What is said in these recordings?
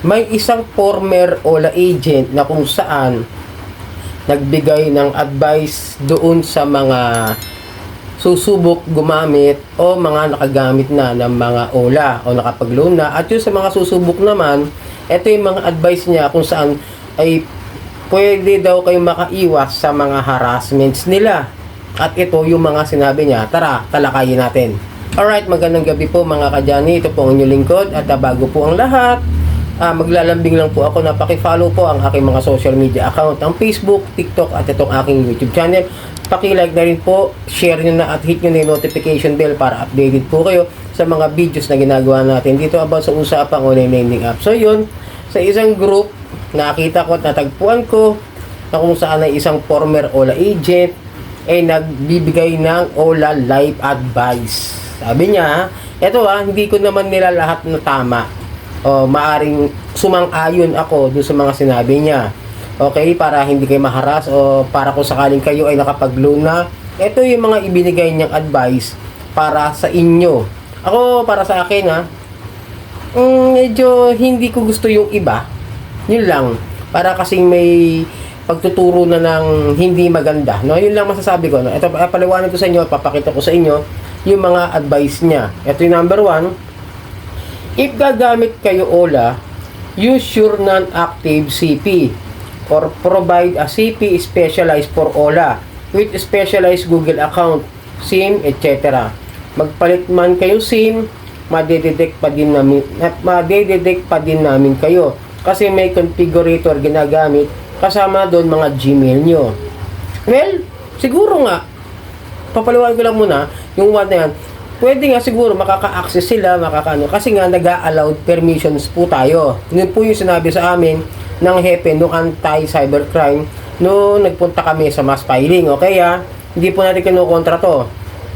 may isang former OLA agent na kung saan nagbigay ng advice doon sa mga susubok gumamit o mga nakagamit na ng mga OLA o nakapag-loan na. At yung sa mga susubok naman ito yung mga advice niya kung saan ay pwede daw kayo makaiwas sa mga harassments nila. At ito yung mga sinabi niya. Tara talakayin natin. Alright magandang gabi po mga kadyani ito po ang inyong lingkod at bago po ang lahat Ah, maglalambing lang po ako na paki-follow po ang aking mga social media account, ang Facebook, TikTok at itong aking YouTube channel. Paki-like na rin po, share nyo na at hit nyo na yung notification bell para updated po kayo sa mga videos na ginagawa natin dito about sa usapang online lending app. So yun, sa isang group, nakita ko at natagpuan ko na kung saan ay isang former OLA agent ay nagbibigay ng OLA life advice. Sabi niya, eto ah, hindi ko naman nila lahat na tama o maaring sumang-ayon ako dun sa mga sinabi niya. Okay, para hindi kayo maharas o para kung sakaling kayo ay nakapag-loan na, ito yung mga ibinigay niyang advice para sa inyo. Ako, para sa akin ha, mm, medyo hindi ko gusto yung iba. Yun lang. Para kasing may pagtuturo na ng hindi maganda. No? Yun lang masasabi ko. No? Ito, paliwanag ko sa inyo, papakita ko sa inyo yung mga advice niya. Ito yung number one, If gagamit kayo OLA, use your non-active CP or provide a CP specialized for OLA with specialized Google account, SIM, etc. Magpalit man kayo SIM, madedetect pa din namin madedetect pa din namin kayo kasi may configurator ginagamit kasama doon mga Gmail nyo. Well, siguro nga papaliwanag ko lang muna yung one na yan pwede nga siguro makaka-access sila, makakaano, kasi nga nag-allowed permissions po tayo. Yun po yung sinabi sa amin ng hepe nung anti-cybercrime no nagpunta kami sa mass filing. Okay ah, hindi po natin kinukontra to.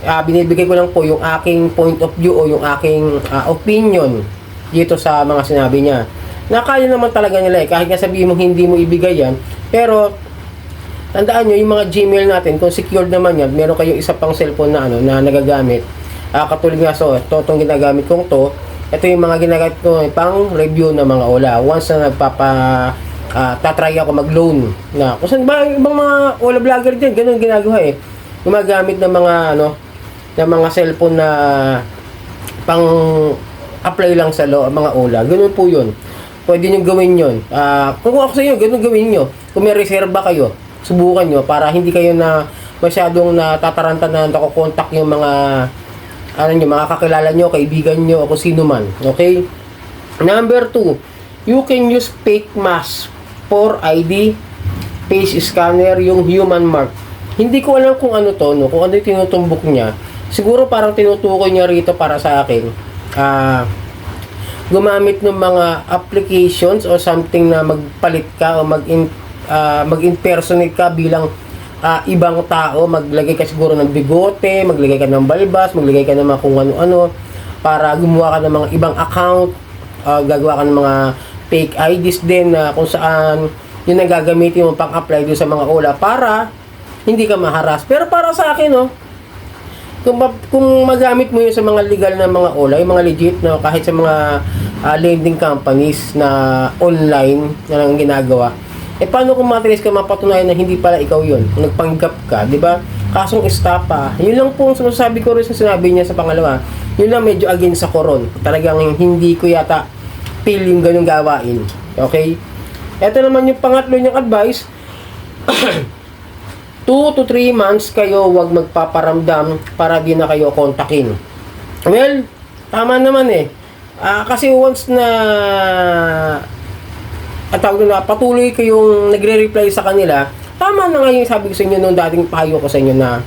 Ah, binibigay ko lang po yung aking point of view o yung aking ah, opinion dito sa mga sinabi niya. Nakaya naman talaga nila eh, kahit nga sabihin mo hindi mo ibigay yan, pero tandaan nyo, yung mga Gmail natin, kung secured naman yan, meron kayong isa pang cellphone na ano na nagagamit, Ah, katulad nga so, ito itong ginagamit kong to. Ito yung mga ginagamit ko eh, pang review ng mga OLA. Once na nagpapa ah, tatry ako mag-loan na kung saan ba ibang mga OLA vlogger din, ganun ginagawa eh. Gumagamit ng mga ano, ng mga cellphone na pang apply lang sa lo, mga OLA. Ganun po yun. Pwede nyo gawin yun. Ah, kung ako sa inyo, ganun gawin nyo. Kung may reserva kayo, subukan nyo para hindi kayo na masyadong natataranta na nakokontak yung mga ano nyo, mga kakilala nyo, kaibigan nyo, o kung sino man. Okay? Number two, you can use fake mask for ID, face scanner, yung human mark. Hindi ko alam kung ano to, no? kung ano yung tinutumbok niya. Siguro parang tinutukoy niya rito para sa akin. Ah, gumamit ng mga applications o something na magpalit ka o mag ah, mag-impersonate ka bilang ah, ibang tao, maglagay ka siguro ng bigote, maglagay ka ng balbas, maglagay ka ng mga kung ano-ano para gumawa ka ng mga ibang account, ah, gagawa ka ng mga fake IDs din na kung saan yun ang gagamitin mo pang-apply doon sa mga OLA para hindi ka maharas. Pero para sa akin, no, kung, ma- kung magamit mo yun sa mga legal na mga OLA, yung mga legit na kahit sa mga ah, lending companies na online na lang ginagawa, eh paano kung matilis ka mapatunayan na hindi pala ikaw? Kung nagpanggap ka, di ba? Kasong estapa. Yun lang po ang sinasabi ko rin sa sinabi niya sa pangalawa. Yun lang medyo against sa koron. Talagang hindi ko yata feel yung ganung gawain. Okay? Ito naman yung pangatlo niyang advice. 2 to 3 months kayo wag magpaparamdam para di na kayo kontakin. Well, tama naman eh. Ah, kasi once na at tawag na patuloy kayong nagre-reply sa kanila, tama na nga yung sabi ko sa inyo nung dating payo ko sa inyo na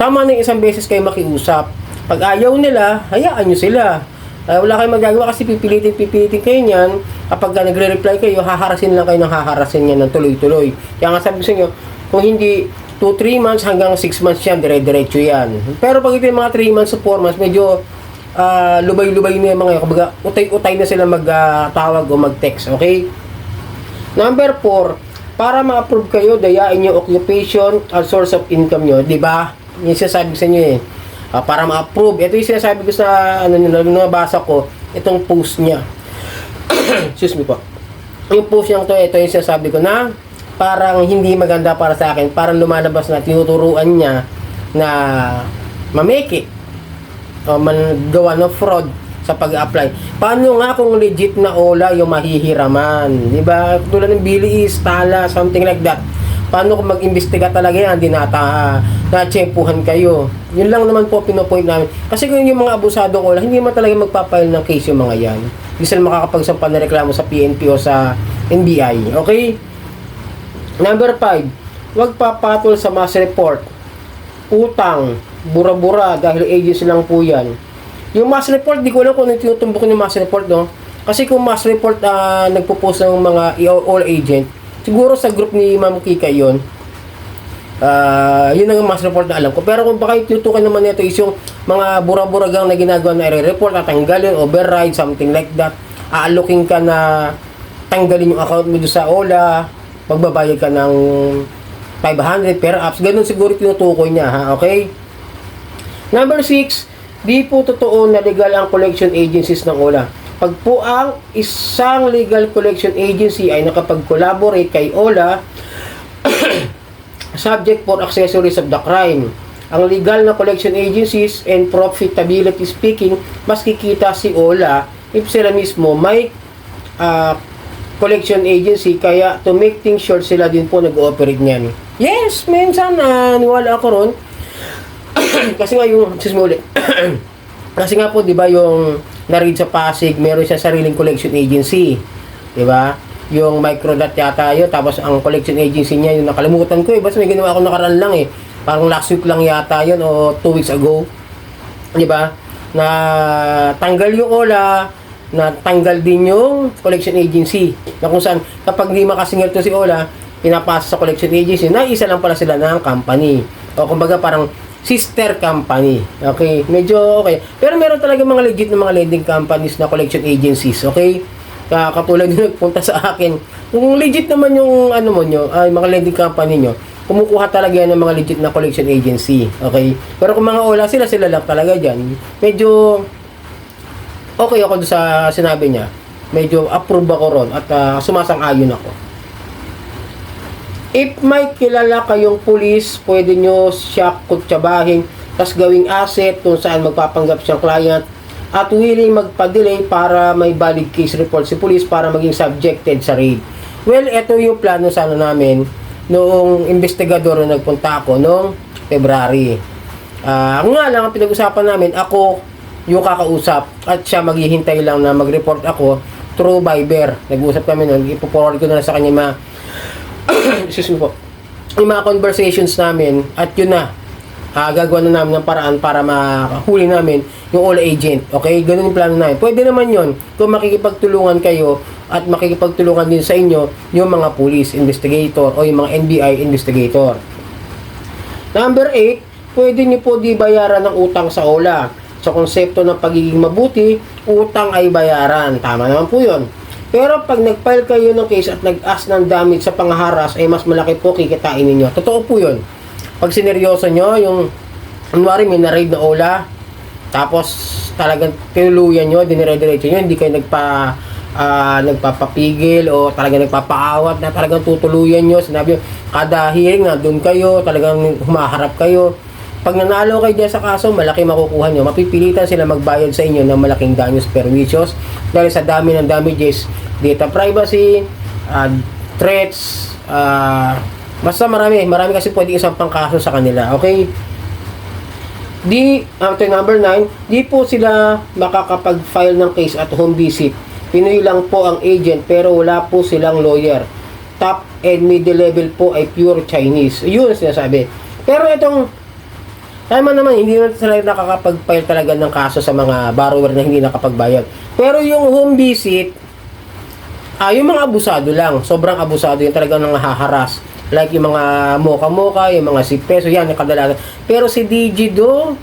tama na yung isang beses kayo makiusap. Pag ayaw nila, hayaan nyo sila. Ah, wala kayong magagawa kasi pipilitin pipilitin kayo niyan. Kapag ka nagre-reply kayo, haharasin lang kayo ng haharasin niya ng tuloy-tuloy. Kaya nga sabi ko sa inyo, kung hindi 2-3 months hanggang 6 months yan, dire-diretso yan. Pero pag ito yung mga 3 months to 4 months, medyo ah, lubay-lubay na yung mga yun. Kumbaga, utay-utay na sila mag-tawag o mag-text. Okay? Number 4, para ma-approve kayo, dayain yung occupation at source of income nyo. Di ba? Yung sinasabi sa inyo eh. Ah, para ma-approve. Ito yung sinasabi ko sa, ano nyo, nabasa ko, itong post niya. excuse me po. Yung po siyang to, ito yung sinasabi ko na parang hindi maganda para sa akin. Parang lumalabas na tinuturuan niya na mameke o mangawa ng fraud sa pag-apply. Paano nga kung legit na OLA yung mahihiraman? Di ba? Tulad ng Billy is, Tala, something like that. Paano kung mag-imbestiga talaga yan, dinata, na-tsempuhan kayo. Yun lang naman po pinopoint namin. Kasi kung yung mga abusadong OLA, hindi man talaga magpapile ng case yung mga yan. Hindi sila makakapagsampa na reklamo sa PNP o sa NBI. Okay? Number 5, huwag papatol sa mass report. Utang, bura-bura dahil agency lang po yan. Yung mass report, di ko alam kung ano yung tinutumbukin yung mass report, no? Kasi kung mass report ah, nagpo-post ng mga all agent, siguro sa group ni Ma'am Kika yun, Ah, yun ang mass report na alam ko. Pero kung baka tutukan naman nito is yung mga bura-buragang na ginagawa na i-report, tatanggalin, override, something like that. Aalokin ka na tanggalin yung account mo sa OLA, magbabayad ka ng 500 per apps. Ganun siguro tinutukoy niya, ha? Okay? Number 6, di po totoo na legal ang collection agencies ng OLA. Pag po ang isang legal collection agency ay nakapag-collaborate kay OLA, subject for accessories of the crime. Ang legal na collection agencies and profitability speaking, mas kikita si OLA if sila mismo may ah, collection agency kaya to make things sure sila din po nag-ooperate niyan. Yes, minsan uh, niwala ako ron. Kasi nga yung, ulit. Kasi nga po, di ba, yung narid sa Pasig, meron siya sariling collection agency. Di ba? Yung microdot yata yun, tapos ang collection agency niya, yung nakalimutan ko eh, basta may ginawa ako nakaraan lang eh. Parang last week lang yata yun, o two weeks ago. Di ba? Na tanggal yung OLA, na tanggal din yung collection agency. Na kung saan, kapag hindi makasingil to si OLA, pinapasa sa collection agency na isa lang pala sila ng company. O kumbaga parang sister company. Okay? Medyo okay. Pero meron talaga mga legit na mga lending companies na collection agencies. Okay? Kaya katulad yung nagpunta sa akin. Kung legit naman yung ano mo nyo, ay mga lending company nyo, kumukuha talaga yan ng mga legit na collection agency. Okay? Pero kung mga ola, sila sila lang talaga dyan. Medyo okay ako sa sinabi niya. Medyo approve ako ron at ah, sumasang-ayon ako. If may kilala kayong pulis, pwede nyo siya kutsabahin, tas gawing asset kung saan magpapanggap siyang client at willing magpa-delay para may valid case report si pulis para maging subjected sa raid. Well, ito yung plano sana namin noong investigador na nagpunta ako noong February. Ah, ang nga lang ang pinag-usapan namin, ako yung kakausap at siya maghihintay lang na mag-report ako through Viber. Nag-usap kami noon, ipo-forward ko na sa kanya mga excuse me po, yung mga conversations namin at yun na, ah gagawa na namin ng paraan para mahuli namin yung all agent. Okay? Ganun yung plano namin. Pwede naman yon kung makikipagtulungan kayo at makikipagtulungan din sa inyo yung mga police investigator o yung mga NBI investigator. Number 8, pwede nyo po di bayaran ng utang sa OLA. Sa konsepto ng pagiging mabuti, utang ay bayaran. Tama naman po yun. Pero pag nag-file kayo ng case at nag-ask ng damage sa pangaharas, ay mas malaki po kikitain ninyo. Totoo po yun. Pag sineryoso nyo, yung kunwari may na-raid na OLA, tapos talagang tinuluyan nyo, dinire-diretso nyo, hindi kayo nagpa ah, nagpapapigil o talagang nagpapaawat na talagang tutuluyan nyo. Sinabi nyo, kada hearing na doon kayo, talagang humaharap kayo. Pag nanalo kayo dyan sa kaso, malaki makukuha nyo. Mapipilitan sila magbayad sa inyo ng malaking danyos perwisyon dahil sa dami ng damages, data privacy, ah, threats, ah, basta marami. Marami kasi pwedeng isang pangkaso sa kanila. Okay? Di, after number 9, di po sila makakapag-file ng case at home visit. Pinoy lang po ang agent pero wala po silang lawyer. Top and middle level po ay pure Chinese. Yun sinasabi. Pero itong Tama naman, hindi naman sila nakakapag-file talaga ng kaso sa mga borrower na hindi nakapagbayad. Pero yung home visit, ah, yung mga abusado lang, sobrang abusado yung talagang nangahaharas. Like yung mga moka-moka, yung mga si peso, yan, yung kadalasan. Pero si DG do,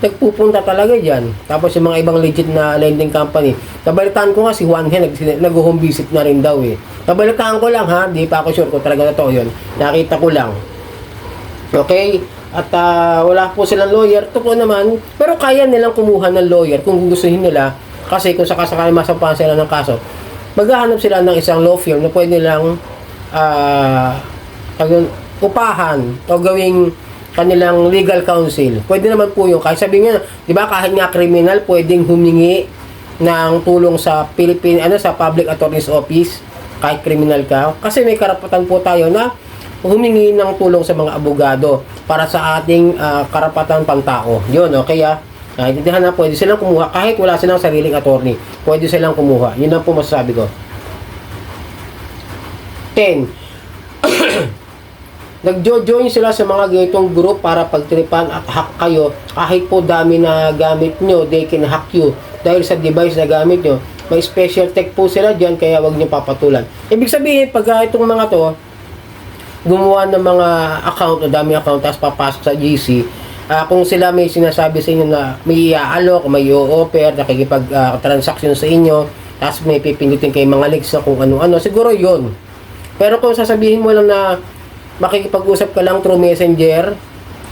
nagpupunta talaga dyan. Tapos yung mga ibang legit na lending company. Nabalitaan ko nga si Juan Hen, nag- nag-home visit na rin daw eh. Nabalitaan ko lang ha, di pa ako sure kung talaga na to yun. Nakita ko lang. Okay? At ah, wala po silang lawyer. Po naman, pero kaya nilang kumuha ng lawyer kung gustuhin nila. Kasi kung sakasakali masampahan sila ng kaso, maghahanap sila ng isang law firm na pwede nilang yun, upahan o gawing kanilang legal counsel. Pwede naman po yun. Kahit sabi nga, di ba, kahit nga criminal, pwedeng humingi ng tulong sa Philippine, ano, sa Public Attorney's Office, kahit criminal ka. Kasi may karapatan po tayo na humingi ng tulong sa mga abogado para sa ating ah, karapatan pangtao. Yun, okay ah. Naintindihan na pwede silang kumuha kahit wala silang sariling attorney. Pwede silang kumuha. Yun ang po masasabi ko. 10. Nagjo-join sila sa mga ganitong group para pagtripan at hack kayo kahit po dami na gamit nyo, they can hack you dahil sa device na gamit nyo. May special tech po sila dyan kaya wag nyo papatulan. Ibig sabihin, pag ah, itong mga to, gumawa ng mga account dami account tapos papasok sa GC ah, kung sila may sinasabi sa inyo na may iaalok, may i-offer, nakikipag ah, transaction sa inyo tapos may pipindutin kay mga links na kung ano-ano, siguro yon pero kung sasabihin mo lang na makikipag-usap ka lang through messenger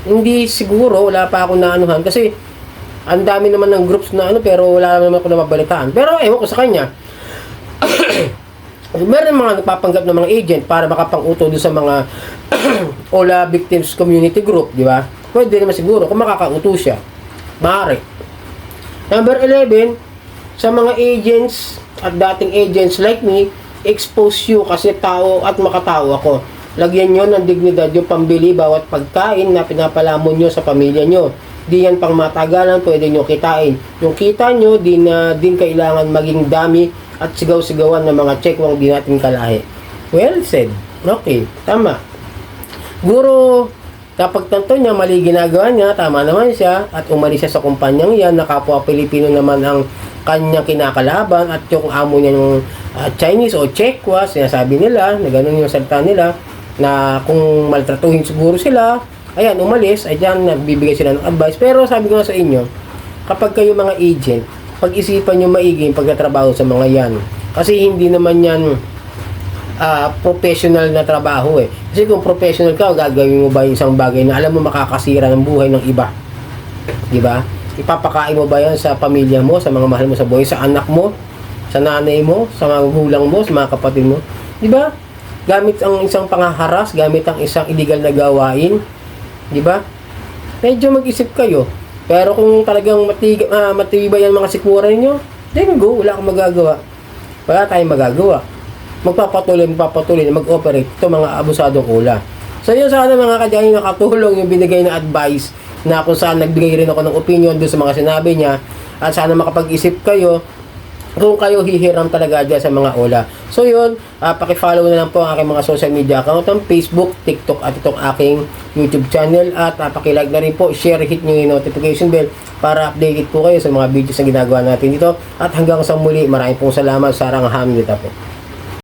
hindi siguro, wala pa ako naanuhan kasi ang dami naman ng groups na ano pero wala naman ako nababalitaan pero ewan ko sa kanya meron mga nagpapanggap ng mga agent para makapang-uto doon sa mga OLA Victims Community Group, di ba? Pwede naman siguro kung makakauto siya. Maaari. Number 11, sa mga agents at dating agents like me, expose you kasi tao at makatao ako. Lagyan nyo ng dignidad yung pambili bawat pagkain na pinapalamon nyo sa pamilya nyo. Di yan pang matagalan, pwede nyo kitain. Yung kita nyo, di na din kailangan maging dami at sigaw-sigawan ng mga chekwang di natin kalahi. Well said. Okay, tama. Guro, kapag tanto niya mali ginagawa niya, tama naman siya at umalis siya sa kumpanyang yan, na kapwa Pilipino naman ang kanyang kinakalaban at yung amo niya yung ah, Chinese o Chekwa, sinasabi nila, na ganun yung salita nila, na kung maltratuhin siguro sila, ayan, umalis, ay dyan, nagbibigay sila ng advice. Pero sabi ko sa inyo, kapag kayo mga agent, pag-isipan nyo maigi yung pagtatrabaho sa mga yan. Kasi hindi naman yan ah, professional na trabaho eh. Kasi kung professional ka, gagawin mo ba yung isang bagay na alam mo makakasira ng buhay ng iba? Di ba? Ipapakain mo ba yan sa pamilya mo, sa mga mahal mo sa buhay, sa anak mo, sa nanay mo, sa mga gulang mo, sa mga kapatid mo? Di ba? Gamit ang isang pangaharas, gamit ang isang illegal na gawain. Di ba? Medyo mag-isip kayo. Pero kung talagang matig ah, matibay ang mga sikmura ninyo, then go, wala akong magagawa. Wala tayong magagawa magpapatuloy, magpapatuloy na mag-operate itong mga abusadong ula. So yun sana mga kadyani nakatulong yung binigay na advice na kung saan nagbigay rin ako ng opinion doon sa mga sinabi niya at sana makapag-isip kayo kung kayo hihiram talaga dyan sa mga ola. So yun, uh, pakifollow na lang po ang aking mga social media account ng Facebook, TikTok at itong aking YouTube channel at uh, pakilike na rin po, share, hit nyo yung notification bell para updated po kayo sa mga videos na ginagawa natin dito. At hanggang sa muli, maraming pong salamat. Sarang hamilita po.